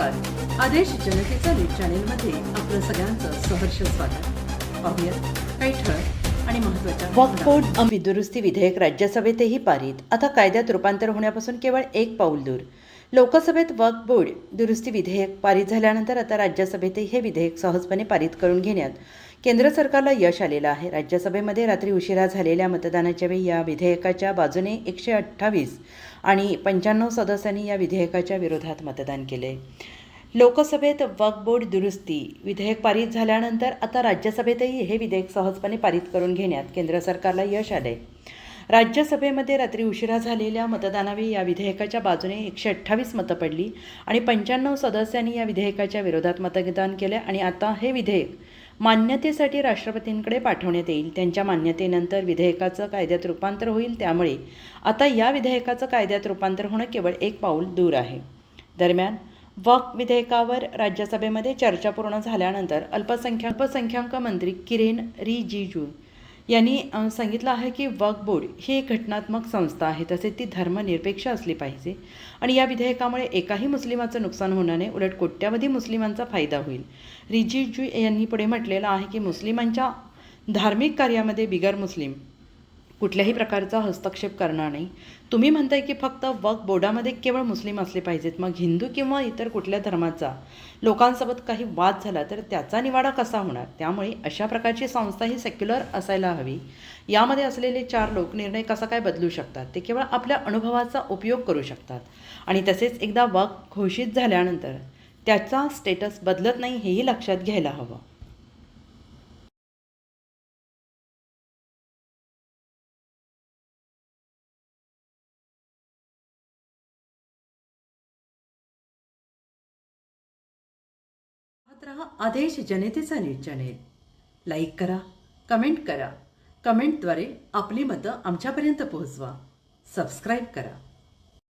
आदेश जनतेचा न्यूज चॅनेलमध्ये आपलं सगळ्यांचं सहर्ष स्वागत. पाहूयात काही ठळक आणि महत्त्वाच्या वक्फ अंमली दुरुस्ती विधेयक राज्यसभेतही पारित. आता कायद्यात रूपांतर होण्यापासून केवळ एक पाऊल दूर. लोकसभेत वक्फ बोर्ड दुरुस्ती विधेयक पारित झाल्यानंतर आता राज्यसभेतही हे विधेयक सहजपणे पारित करून घेण्यात केंद्र सरकारला यश आलेलं आहे. राज्यसभेमध्ये रात्री उशिरा झालेल्या मतदानाच्या वेळी या विधेयकाच्या बाजूने एकशे अठ्ठावीस आणि पंच्याण्णव सदस्यांनी या विधेयकाच्या विरोधात मतदान केले. लोकसभेत वक्फ बोर्ड दुरुस्ती विधेयक पारित झाल्यानंतर आता राज्यसभेतही हे विधेयक सहजपणे पारित करून घेण्यात केंद्र सरकारला यश आले. राज्यसभेमध्ये रात्री उशिरा झालेल्या मतदानावेळी या विधेयकाच्या बाजूने एकशे अठ्ठावीस मतं पडली आणि पंच्याण्णव सदस्यांनी या विधेयकाच्या विरोधात मतदान केले आणि आता हे विधेयक मान्यतेसाठी राष्ट्रपतींकडे पाठवण्यात येईल. त्यांच्या मान्यतेनंतर विधेयकाचं कायद्यात रूपांतर होईल. त्यामुळे आता या विधेयकाचं कायद्यात रूपांतर होणं केवळ एक पाऊल दूर आहे. दरम्यान वक विधेयकावर राज्यसभेमध्ये चर्चा पूर्ण झाल्यानंतर अल्पसंख्या अल्पसंख्याक मंत्री किरेन रिजिजू यांनी सांगितलं आहे की वक्फ बोर्ड ही एक घटनात्मक संस्था आहे तसेच ती धर्मनिरपेक्ष असली पाहिजे आणि या विधेयकामुळे एकाही मुस्लिमाचं नुकसान होणार नाही उलट कोट्यावधी मुस्लिमांचा फायदा होईल. रिजिजू यांनी पुढे म्हटलेलं आहे की मुस्लिमांच्या धार्मिक कार्यामध्ये बिगर मुस्लिम कुठल्याही प्रकारचा हस्तक्षेप करणार नाही. तुम्ही म्हणताय की फक्त वक बोर्डामध्ये केवळ मुस्लिम असले पाहिजेत. मग हिंदू किंवा इतर कुठल्या धर्माचा? लोकांसोबत काही वाद झाला तर त्याचा निवाडा कसा होणार? त्यामुळे अशा प्रकारची संस्था ही सेक्युलर असायला हवी. यामध्ये असलेले चार लोक निर्णय कसा काय बदलू शकतात? ते केवळ आपल्या अनुभवाचा उपयोग करू शकतात. आणि तसेच एकदा वक घोषित झाल्यानंतर त्याचा स्टेटस बदलत नाही हेही लक्षात घ्यायला हवं. रहा आदेश जनतेचा न्यूज चॅनेल लाईक करा कमेंट करा. कमेंटद्वारे आपली मतं आमच्यापर्यंत पोहोचवा. सबस्क्राईब करा.